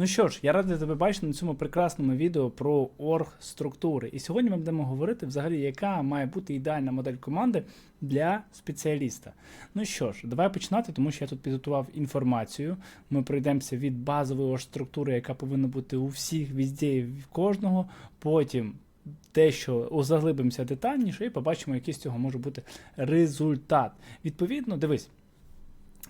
Ну що ж, я радий тебе бачити на цьому прекрасному відео про орг-структури. І сьогодні ми будемо говорити взагалі, яка має бути ідеальна модель команди для спеціаліста. Ну що ж, давай починати, тому що я тут підготував інформацію. Ми пройдемося від базової орг-структури, яка повинна бути у всіх, візде кожного. Потім дещо заглибимося детальніше і побачимо, який з цього може бути результат. Відповідно, дивись.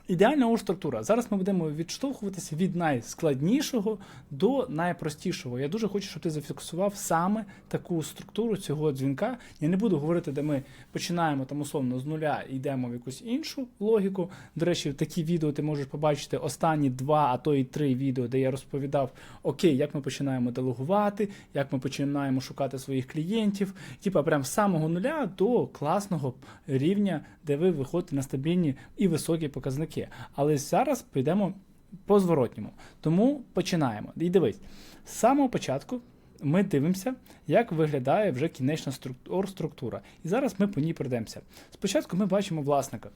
Ідеальна структура. Зараз ми будемо відштовхуватися від найскладнішого до найпростішого. Я дуже хочу, щоб ти зафіксував саме таку структуру цього дзвінка. Я не буду говорити, де ми починаємо там условно з нуля і йдемо в якусь іншу логіку. До речі, такі відео ти можеш побачити останні два, а то і три відео, де я розповідав, окей, як ми починаємо делегувати, як ми починаємо шукати своїх клієнтів, типа прям з самого нуля до класного рівня, де ви виходите на стабільні і високі показники. Але зараз підемо по зворотньому. Тому починаємо. І дивись, з самого початку ми дивимося, як виглядає вже кінечна структура. І зараз ми по ній пройдемося. Спочатку ми бачимо власника.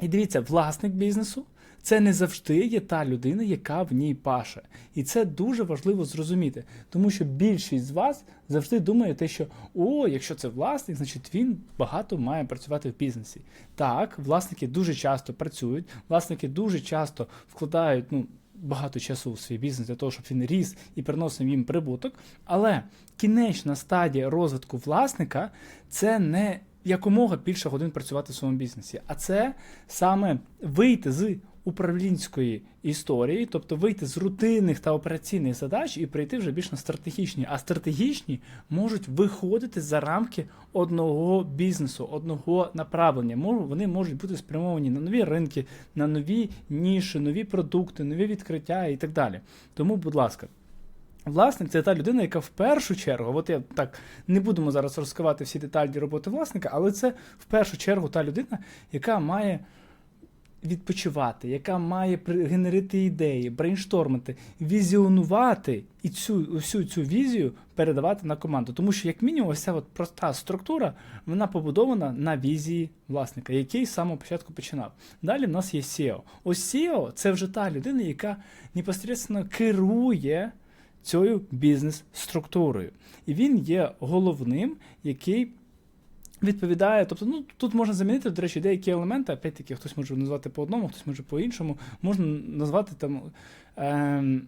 І дивіться, власник бізнесу це не завжди є та людина, яка в ній паше. І це дуже важливо зрозуміти, тому що більшість з вас завжди думає те, що о, якщо це власник, значить він багато має працювати в бізнесі. Так, власники дуже часто працюють, власники дуже часто вкладають ну, багато часу в свій бізнес для того, щоб він ріс і приносив їм прибуток. Але кінечна стадія розвитку власника це не якомога більше годин працювати в своєму бізнесі, а це саме вийти з управлінської історії, тобто вийти з рутинних та операційних задач і прийти вже більш на стратегічні. А стратегічні можуть виходити за рамки одного бізнесу, одного направлення. Вони можуть бути спрямовані на нові ринки, на нові ніші, нові продукти, нові відкриття і так далі. Тому, будь ласка. Власник це та людина, яка в першу чергу, от я так не будемо зараз розкривати всі деталі роботи власника, але це в першу чергу та людина, яка має відпочивати, яка має генерити ідеї, брейнштормити, візіонувати і цю всю цю візію передавати на команду. Тому що, як мінімум, ця от проста структура, вона побудована на візії власника, який з самого початку починав. Далі в нас є SEO. Ось SEO – це вже та людина, яка непосередньо керує цією бізнес-структурою. І він є головним, який відповідає. Тобто, ну тут можна замінити, до речі, деякі елементи, опять-таки, хтось може назвати по одному, хтось може по іншому. Можна назвати там. Е,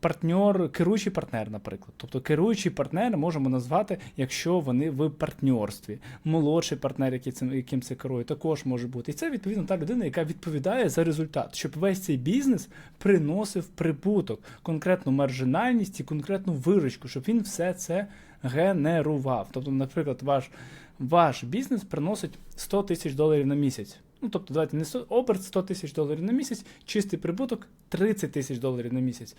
Партнер, керуючий партнер, наприклад. Тобто керуючий партнер можемо назвати, якщо вони в партнерстві. Молодший партнер, який цим, яким це керує, також може бути. І це відповідно та людина, яка відповідає за результат, щоб весь цей бізнес приносив прибуток, конкретну маржинальність і конкретну виручку, щоб він все це генерував. Тобто, наприклад, ваш, ваш бізнес приносить 100 тисяч доларів на місяць. Ну, тобто, давайте не 100, оберт 100 тисяч доларів на місяць, чистий прибуток 30 тисяч доларів на місяць.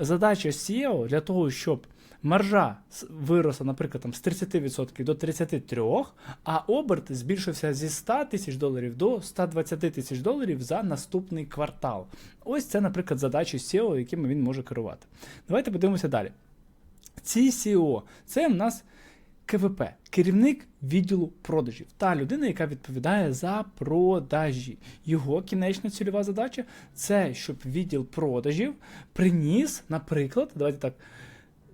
Задача SEO для того, щоб маржа виросла, наприклад, там, з 30% до 33%, а оберт збільшився зі 100 тисяч доларів до 120 тисяч доларів за наступний квартал. Ось це, наприклад, задачі SEO, якими він може керувати. Давайте подивимося далі. Ці CEO – це в нас КВП, керівник відділу продажів, та людина, яка відповідає за продажі. Його кінечна цільова задача це щоб відділ продажів приніс, наприклад, давайте так.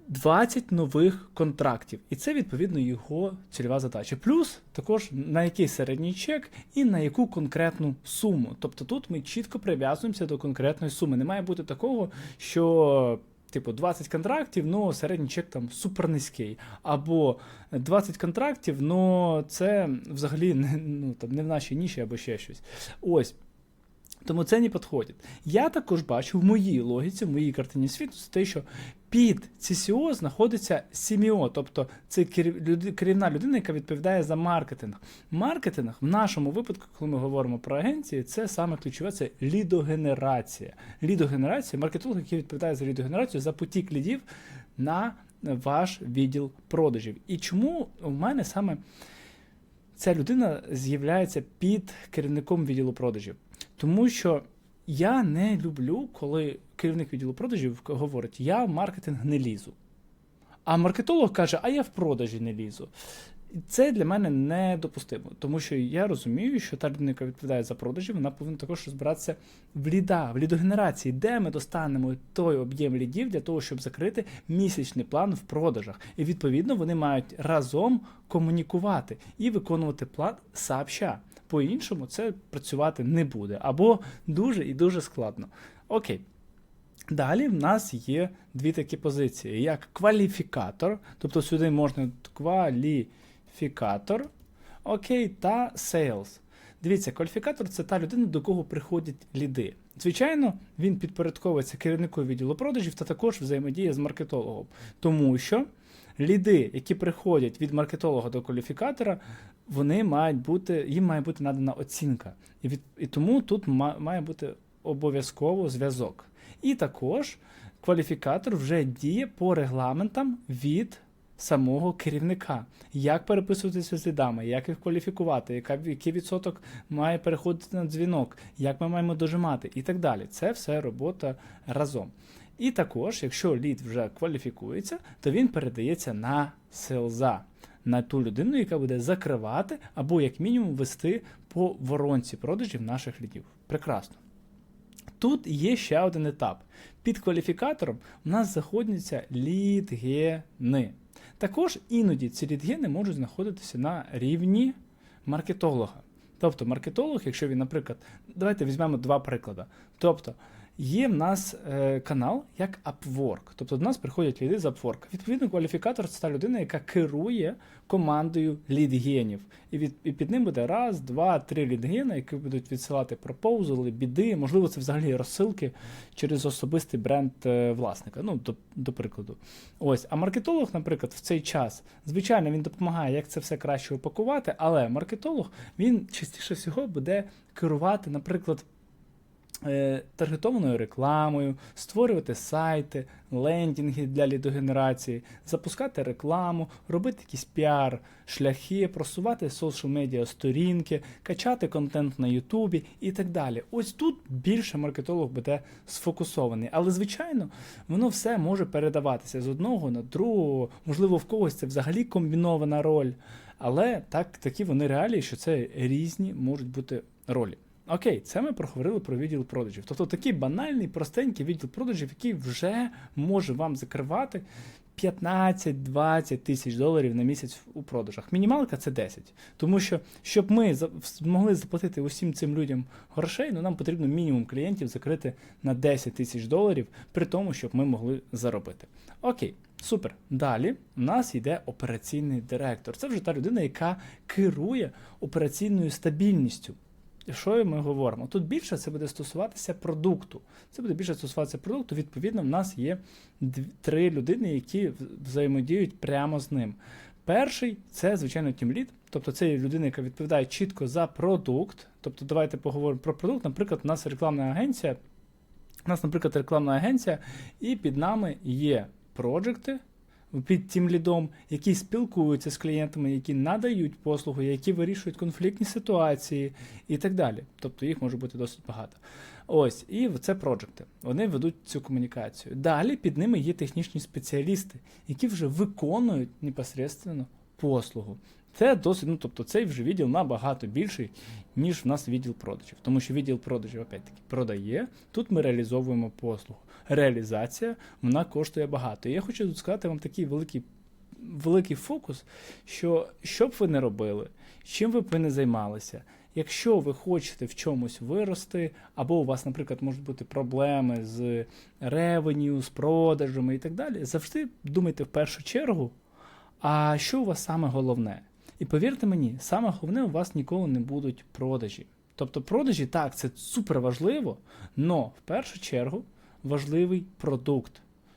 20 нових контрактів, і це відповідно його цільова задача. Плюс також на який середній чек і на яку конкретну суму. Тобто тут ми чітко прив'язуємося до конкретної суми. Не має бути такого, що типу 20 контрактів, ну середній чек там супер низький. Або 20 контрактів, ну це взагалі не, ну, там, не в нашій ніші або ще щось. Ось. Тому це не підходить. Я також бачу в моїй логіці, в моїй картині світу, це те, що під CCO знаходиться CMO, тобто це керівна людина, яка відповідає за маркетинг. Маркетинг в нашому випадку, коли ми говоримо про агенції, це саме ключове це лідогенерація. Лідогенерація, маркетолог, який відповідає за лідогенерацію, за потік лідів на ваш відділ продажів. І чому у мене саме ця людина з'являється під керівником відділу продажів? Тому що я не люблю, коли керівник відділу продажів говорить, я в маркетинг не лізу. А маркетолог каже, а я в продажі не лізу. Це для мене недопустимо, тому що я розумію, що та людина, яка відповідає за продажі, вона повинна також розбиратися в ліда, в лідогенерації, де ми достанемо той об'єм лідів для того, щоб закрити місячний план в продажах. І відповідно вони мають разом комунікувати і виконувати план сообща. По-іншому це працювати не буде або дуже і дуже складно. Окей. Далі в нас є дві такі позиції: як кваліфікатор, тобто сюди можна кваліфікатор, окей, та sales. Дивіться, кваліфікатор це та людина, до кого приходять ліди. Звичайно, він підпорядковується керівнику відділу продажів та також взаємодіє з маркетологом, тому що ліди, які приходять від маркетолога до кваліфікатора, вони мають бути, їм має бути надана оцінка. І, від, і тому тут має бути обов'язково зв'язок. І також кваліфікатор вже діє по регламентам від самого керівника. Як переписуватися з лідами, як їх кваліфікувати, яка, який відсоток має переходити на дзвінок, як ми маємо дожимати і так далі. Це все робота разом. І також, якщо лід вже кваліфікується, то він передається на селза, на ту людину, яка буде закривати або, як мінімум, вести по воронці продажів наших лідів. Прекрасно. Тут є ще один етап. Під кваліфікатором у нас знаходяться лідгени. Також іноді ці лідгени можуть знаходитися на рівні маркетолога. Тобто маркетолог, якщо він, наприклад, давайте візьмемо два приклади. Тобто, є в нас е, канал як Upwork. Тобто до нас приходять ліди з Upwork. Відповідно, кваліфікатор це та людина, яка керує командою лідгенів. І, від, і під ним буде раз, два, три лідгена, які будуть відсилати пропоузали, біди, можливо, це взагалі розсилки через особистий бренд е, власника. Ну, до, до прикладу. Ось, а маркетолог, наприклад, в цей час, звичайно, він допомагає, як це все краще упакувати, але маркетолог він частіше всього буде керувати, наприклад. Е, Таргетованою рекламою, створювати сайти, лендінги для лідогенерації, запускати рекламу, робити якісь піар, шляхи, просувати соціал медіа сторінки, качати контент на Ютубі і так далі. Ось тут більше маркетолог буде сфокусований. Але, звичайно, воно все може передаватися з одного на другого. Можливо, в когось це взагалі комбінована роль. Але так, такі вони реалії, що це різні можуть бути ролі. Окей, це ми проговорили про відділ продажів. Тобто такий банальний, простенький відділ продажів, який вже може вам закривати 15-20 тисяч доларів на місяць у продажах. Мінімалка це 10. Тому що, щоб ми змогли заплатити усім цим людям грошей, ну нам потрібно мінімум клієнтів закрити на 10 тисяч доларів, при тому, щоб ми могли заробити. Окей, супер. Далі в нас йде операційний директор. Це вже та людина, яка керує операційною стабільністю. Що ми говоримо? Тут більше це буде стосуватися продукту. Це буде більше стосуватися продукту. Відповідно, в нас є три людини, які взаємодіють прямо з ним. Перший це, звичайно, тімлід, тобто це є людина, яка відповідає чітко за продукт. Тобто, давайте поговоримо про продукт. Наприклад, у нас рекламна агенція. У нас, наприклад, рекламна агенція, і під нами є проджекти під тим лідом, які спілкуються з клієнтами, які надають послуги, які вирішують конфліктні ситуації і так далі. Тобто їх може бути досить багато. Ось, і це проджекти. Вони ведуть цю комунікацію. Далі під ними є технічні спеціалісти, які вже виконують непосредственно послугу. Це досить, ну тобто цей вже відділ набагато більший, ніж в нас відділ продажів. Тому що відділ продажів, опять-таки, продає, тут ми реалізовуємо послугу. Реалізація вона коштує багато. І я хочу тут сказати вам такий великий, великий фокус, що що б ви не робили, чим ви б ви не займалися. Якщо ви хочете в чомусь вирости, або у вас, наприклад, можуть бути проблеми з ревеню, з продажами і так далі, завжди думайте в першу чергу, а що у вас саме головне? І повірте мені, саме головне у вас ніколи не будуть продажі. Тобто продажі, так, це супер важливо, але в першу чергу важливий продукт.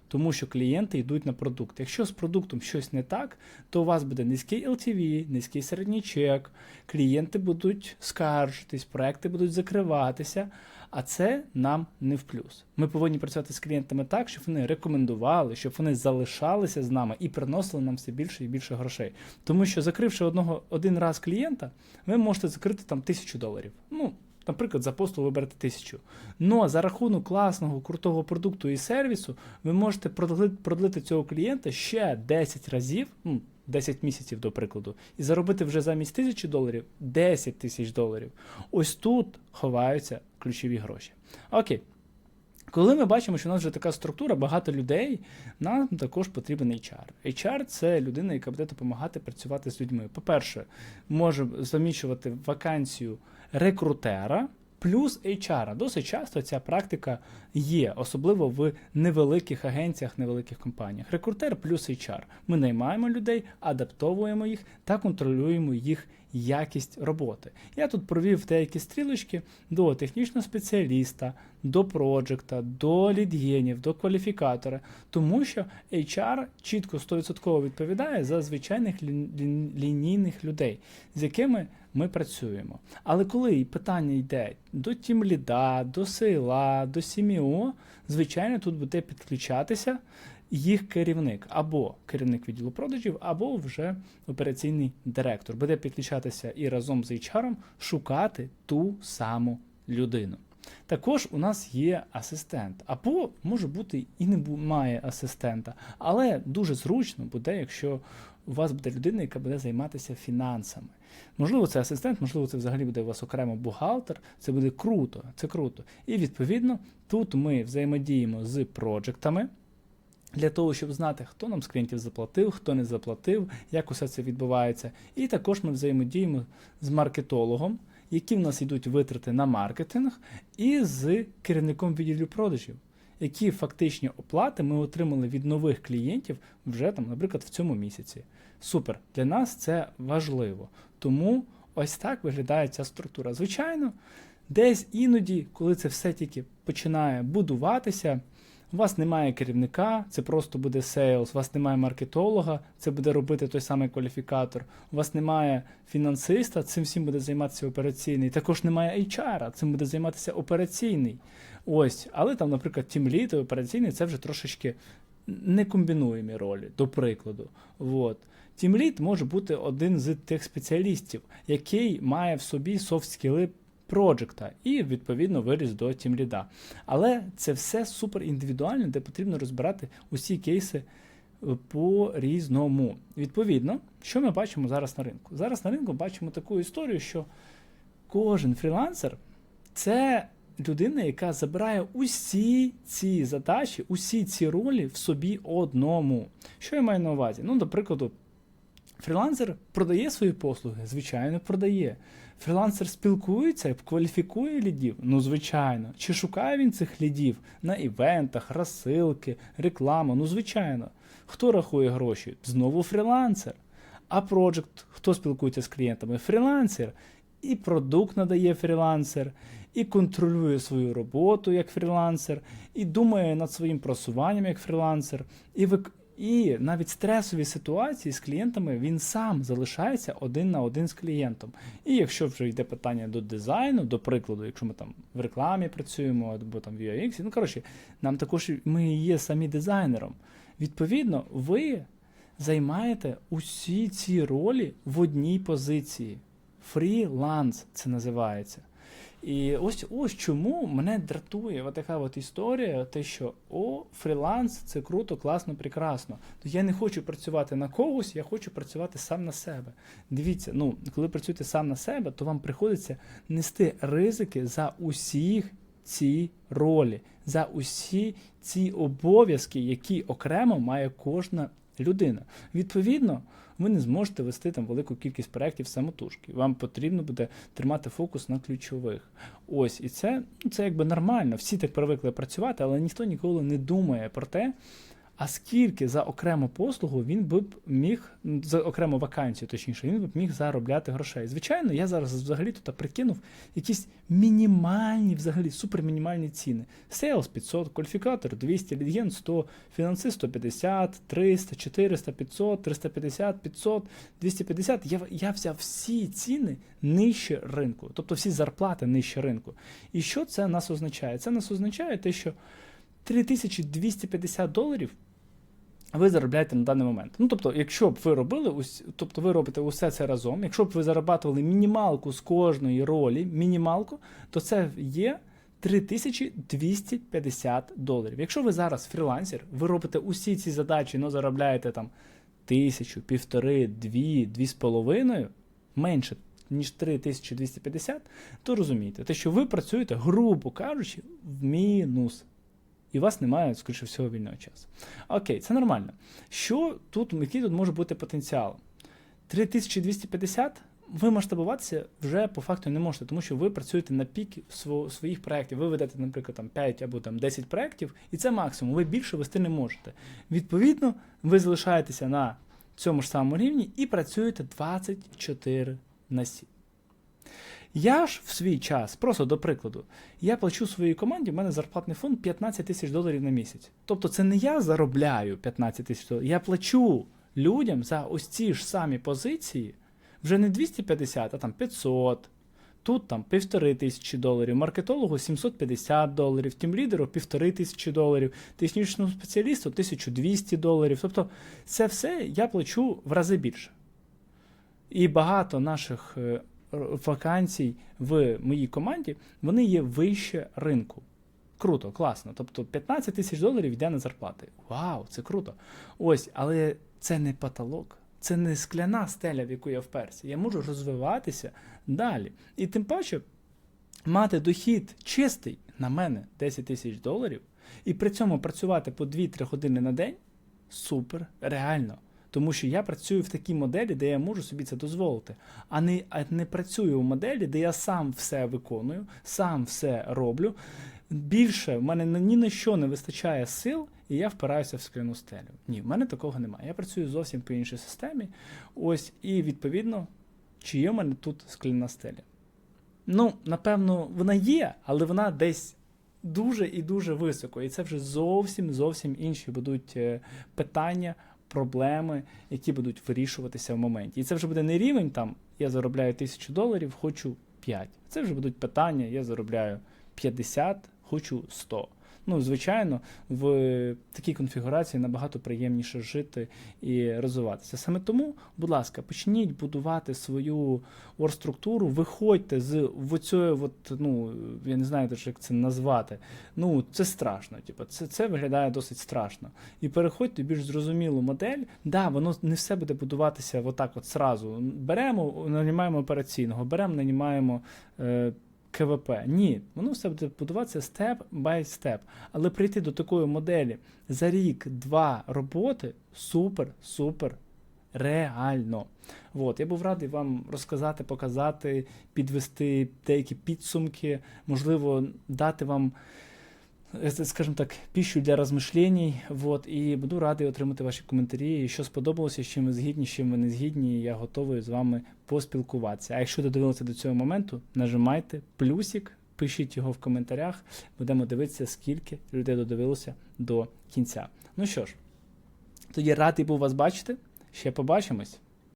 Тому що клієнти йдуть на продукт. Якщо з продуктом щось не так, то у вас буде низький LTV, низький середній чек, клієнти будуть скаржитись, проекти будуть закриватися, а це нам не в плюс. Ми повинні працювати з клієнтами так, щоб вони рекомендували, щоб вони залишалися з нами і приносили нам все більше і більше грошей. Тому що закривши одного один раз клієнта, ви можете закрити там тисячу доларів. Ну, Наприклад, за послугу ви берете тисячу. Но за рахунок класного, крутого продукту і сервісу ви можете продлити, продлити цього клієнта ще 10 разів, ну, 10 місяців, до прикладу, і заробити вже замість тисячі доларів 10 тисяч доларів. Ось тут ховаються ключові гроші. Окей. Коли ми бачимо, що у нас вже така структура, багато людей, нам також потрібен HR. HR – це людина, яка буде допомагати працювати з людьми. По-перше, може заміщувати вакансію рекрутера плюс HR. Досить часто ця практика є, особливо в невеликих агенціях, невеликих компаніях. Рекрутер плюс HR. Ми наймаємо людей, адаптовуємо їх та контролюємо їх якість роботи. Я тут провів деякі стрілочки до технічного спеціаліста, до проджекта, до лідгенів, до кваліфікатора, тому що HR чітко 100% відповідає за звичайних лі- лі- лінійних людей, з якими ми працюємо. Але коли питання йде до тімліда, до сейла, до сіміо, звичайно, тут буде підключатися їх керівник, або керівник відділу продажів, або вже операційний директор. Буде підключатися і разом з HR шукати ту саму людину. Також у нас є асистент, або може бути і не має асистента, але дуже зручно буде, якщо у вас буде людина, яка буде займатися фінансами. Можливо, це асистент, можливо, це взагалі буде у вас окремо бухгалтер. Це буде круто, це круто. І відповідно тут ми взаємодіємо з проджектами. Для того, щоб знати, хто нам з клієнтів заплатив, хто не заплатив, як усе це відбувається. І також ми взаємодіємо з маркетологом, які в нас йдуть витрати на маркетинг, і з керівником відділу продажів, які фактичні оплати ми отримали від нових клієнтів вже там, наприклад, в цьому місяці. Супер, для нас це важливо. Тому ось так виглядає ця структура. Звичайно, десь іноді, коли це все тільки починає будуватися. У вас немає керівника, це просто буде сейлс, у вас немає маркетолога, це буде робити той самий кваліфікатор. У вас немає фінансиста, цим всім буде займатися операційний. Також немає HR, цим буде займатися операційний. Ось, але там, наприклад, тімліт і операційний це вже трошечки некомбінуємі ролі, до прикладу. Вот. Тімліт може бути один з тих спеціалістів, який має в собі софт-скіли проджекта і, відповідно, виріс до тімліда. Але це все супер індивідуально, де потрібно розбирати усі кейси е, по-різному. Відповідно, що ми бачимо зараз на ринку? Зараз на ринку бачимо таку історію, що кожен фрілансер це людина, яка забирає усі ці задачі, усі ці ролі в собі одному. Що я маю на увазі? Ну, до прикладу, фрілансер продає свої послуги, звичайно, продає. Фрілансер спілкується, кваліфікує лідів? Ну, звичайно. Чи шукає він цих лідів на івентах, розсилки, реклама? Ну, звичайно. Хто рахує гроші? Знову фрілансер. А проджект, хто спілкується з клієнтами? Фрілансер. І продукт надає фрілансер, і контролює свою роботу як фрілансер, і думає над своїм просуванням як фрілансер, і вик... І навіть стресові ситуації з клієнтами він сам залишається один на один з клієнтом. І якщо вже йде питання до дизайну, до прикладу, якщо ми там в рекламі працюємо або там в UX, ну коротше, нам також ми є самі дизайнером. Відповідно, ви займаєте усі ці ролі в одній позиції. Фріланс це називається. І ось ось чому мене дратує от така от історія, те, що о, фріланс це круто, класно, прекрасно. То я не хочу працювати на когось, я хочу працювати сам на себе. Дивіться, ну коли працюєте сам на себе, то вам приходиться нести ризики за усіх ці ролі, за усі ці обов'язки, які окремо має кожна людина. Відповідно, ви не зможете вести там велику кількість проєктів самотужки. Вам потрібно буде тримати фокус на ключових. Ось, і це, ну, це якби нормально. Всі так привикли працювати, але ніхто ніколи не думає про те, а скільки за окрему послугу він би міг, за окрему вакансію, точніше, він б міг заробляти грошей. Звичайно, я зараз взагалі тут прикинув якісь мінімальні, взагалі супермінімальні ціни. Sales 500, кваліфікатор 200, лідген 100, фінанси 150, 300, 400, 500, 350, 500, 250. Я, я взяв всі ціни нижче ринку, тобто всі зарплати нижче ринку. І що це нас означає? Це нас означає те, що 3250 доларів ви заробляєте на даний момент. Ну, тобто, якщо б ви робили, ось, тобто ви робите усе це разом, якщо б ви зарабатували мінімалку з кожної ролі, мінімалку, то це є 3250 доларів. Якщо ви зараз фрілансер, ви робите усі ці задачі, але заробляєте там тисячу, півтори, дві, дві з половиною, менше, ніж 3250, то розумієте, те, що ви працюєте, грубо кажучи, в мінус. І у вас немає, скоріше всього, вільного часу. Окей, це нормально. Що тут, який тут може бути потенціал? 3250 ви масштабуватися вже по факту не можете, тому що ви працюєте на пік своїх проєктів. Ви ведете, наприклад, там 5 або там 10 проєктів, і це максимум. Ви більше вести не можете. Відповідно, ви залишаєтеся на цьому ж самому рівні і працюєте 24 на 7. Я ж в свій час, просто до прикладу, я плачу своїй команді, в мене зарплатний фонд 15 тисяч доларів на місяць. Тобто це не я заробляю 15 тисяч доларів, я плачу людям за ось ці ж самі позиції вже не 250, а там 500. Тут там півтори тисячі доларів, маркетологу 750 доларів, тімлідеру півтори тисячі доларів, технічному спеціалісту 1200 доларів. Тобто це все я плачу в рази більше. І багато наших е, вакансій в моїй команді вони є вище ринку. Круто, класно. Тобто 15 тисяч доларів йде на зарплати. Вау, це круто. Ось, але це не потолок, це не скляна стеля, в яку я вперся. Я можу розвиватися далі. І тим паче мати дохід чистий на мене 10 тисяч доларів, і при цьому працювати по 2-3 години на день супер реально. Тому що я працюю в такій моделі, де я можу собі це дозволити, а не, а не працюю в моделі, де я сам все виконую, сам все роблю. Більше в мене ні на що не вистачає сил, і я впираюся в скляну стелю. Ні, в мене такого немає. Я працюю зовсім по іншій системі. Ось, і відповідно, чи є в мене тут скляна стеля? Ну, напевно, вона є, але вона десь дуже і дуже високо. І це вже зовсім зовсім інші будуть е, питання, проблеми, які будуть вирішуватися в моменті. І це вже буде не рівень там, я заробляю тисячу доларів, хочу 5. Це вже будуть питання, я заробляю 50, хочу 100. Ну, звичайно, в такій конфігурації набагато приємніше жити і розвиватися. Саме тому, будь ласка, почніть будувати свою оргструктуру, виходьте з оцієї, от, ну, я не знаю, як це назвати. Ну, це страшно. Типу, це, це виглядає досить страшно. І переходьте в більш зрозумілу модель. Да, воно не все буде будуватися отак от сразу. Беремо, нанімаємо операційного, беремо, нанімаємо. Е, КВП. Ні, воно все буде будуватися степ бай степ. Але прийти до такої моделі за рік-два роботи супер, супер реально. От, я був радий вам розказати, показати, підвести деякі підсумки, можливо, дати вам, скажімо так, піщу для розмишлень. Вот, і буду радий отримати ваші коментарі. Що сподобалося, з чим ви згідні, з чим ви не згідні. Я готовий з вами поспілкуватися. А якщо додивилися до цього моменту, нажимайте плюсик, пишіть його в коментарях. Будемо дивитися, скільки людей додивилося до кінця. Ну що ж, тоді радий був вас бачити. Ще побачимось.